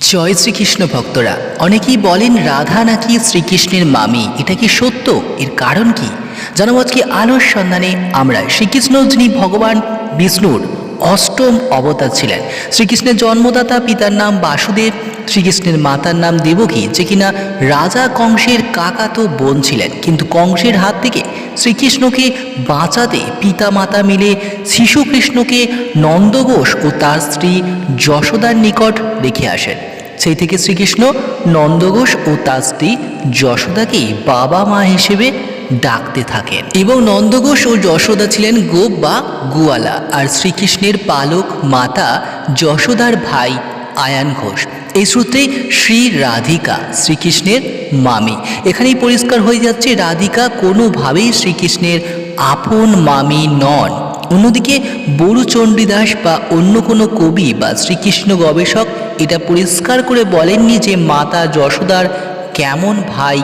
জয় শ্রীকৃষ্ণ ভক্তরা, অনেকেই বলেন রাধা নাকি শ্রীকৃষ্ণের মামি, এটা কি সত্য? এর কারণ কি? জানো আজকে আলোর সন্ধানে আমরা শ্রীকৃষ্ণ যিনি ভগবান বিষ্ণুর অষ্টম অবতার ছিলেন। শ্রীকৃষ্ণের জন্মদাতা পিতার নাম বাসুদেব শ্রীকৃষ্ণের মাতার নাম দেবকী যে কিনা রাজা কংসের কাকাতো বোন ছিলেন। কিন্তু কংসের হাত থেকে শ্রীকৃষ্ণকে বাঁচাতে পিতা মাতা মিলে শিশু কৃষ্ণকে নন্দঘোষ ও তার স্ত্রী যশোদার নিকট রেখে আসেন। সেই থেকে শ্রীকৃষ্ণ নন্দঘোষ ও তার স্ত্রী যশোদাকেই বাবা মা হিসেবে ডাকতে থাকেন। এবং নন্দঘোষ ও যশোদা ছিলেন গোপ বা গোয়ালা। আর শ্রীকৃষ্ণের পালক মাতা যশোদার ভাই আয়ান ঘোষ। এই সূত্রে শ্রী রাধিকা, শ্রীকৃষ্ণের মামি। এখানেই পরিষ্কার হয়ে যাচ্ছে, রাধিকা কোনোভাবেই শ্রীকৃষ্ণের আপন মামি নন। অন্যদিকে বড়ু চণ্ডীদাস বা অন্য কোনো কবি বা শ্রীকৃষ্ণ গবেষক এটা পরিষ্কার করে বলেননি যে মাতা যশোদার কেমন ভাই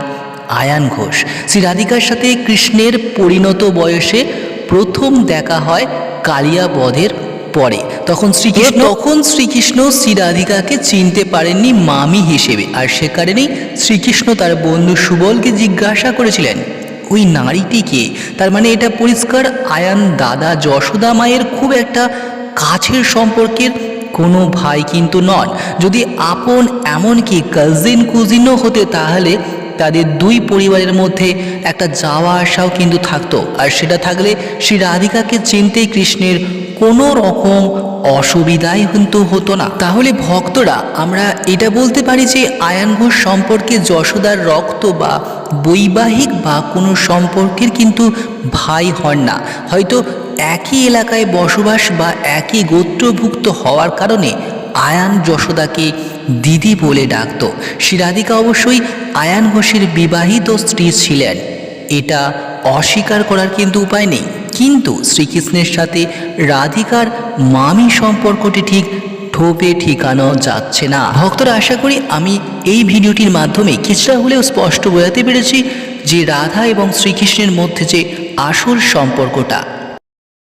আয়ান ঘোষ। শ্রী রাধিকার সাথে কৃষ্ণের পরিণত বয়সে প্রথম দেখা হয় কালিয়া বধের পরে তখন শ্রীকৃষ্ণ তখন শ্রীকৃষ্ণ শ্রী রাধিকাকে চিনতে পারেননি মামি হিসেবে। আর সে কারণেই শ্রীকৃষ্ণ তার বন্ধু সুবলকে জিজ্ঞাসা করেছিলেন, ওই নারীটিকে তার মানে এটা পরিষ্কার আয়ান দাদা যশোদা মায়ের খুব একটা কাছের সম্পর্কের কোনো ভাই কিন্তু নন। যদি আপন এমনকি কাজিন কুজিনও হতে তাহলে তাদের দুই পরিবারের মধ্যে একটা যাওয়া আসাও কিন্তু থাকতো। আর সেটা থাকলে শ্রী রাধিকাকে চিনতে কৃষ্ণের কোনো রকম অসুবিধাই কিন্তু হতো না। তাহলে ভক্তরা, আমরা এটা বলতে পারি যে আয়ান ঘোষ সম্পর্কে যশোদার রক্ত বা বৈবাহিক বা কোনো সম্পর্কের কিন্তু ভাই হন না। হয়তো একই এলাকায় বসবাস বা একই গোত্রভুক্ত হওয়ার কারণে আয়ান যশোদাকে দিদি বলে ডাকত। শ্রীরাধিকা অবশ্যই আয়ান ঘোষের বিবাহিত স্ত্রী ছিলেন। এটা অস্বীকার করার কিন্তু উপায় নেই। কিন্তু শ্রীকৃষ্ণের সাথে রাধিকার মামি সম্পর্কটি ঠিক ঠোপে ঠিকানো যাচ্ছে না। ভক্তরা আশা করি আমি এই ভিডিওটির মাধ্যমে কিছুটা হলেও স্পষ্ট বোঝাতে পেরেছি যে রাধা এবং শ্রীকৃষ্ণের মধ্যে যে আসল সম্পর্কটা।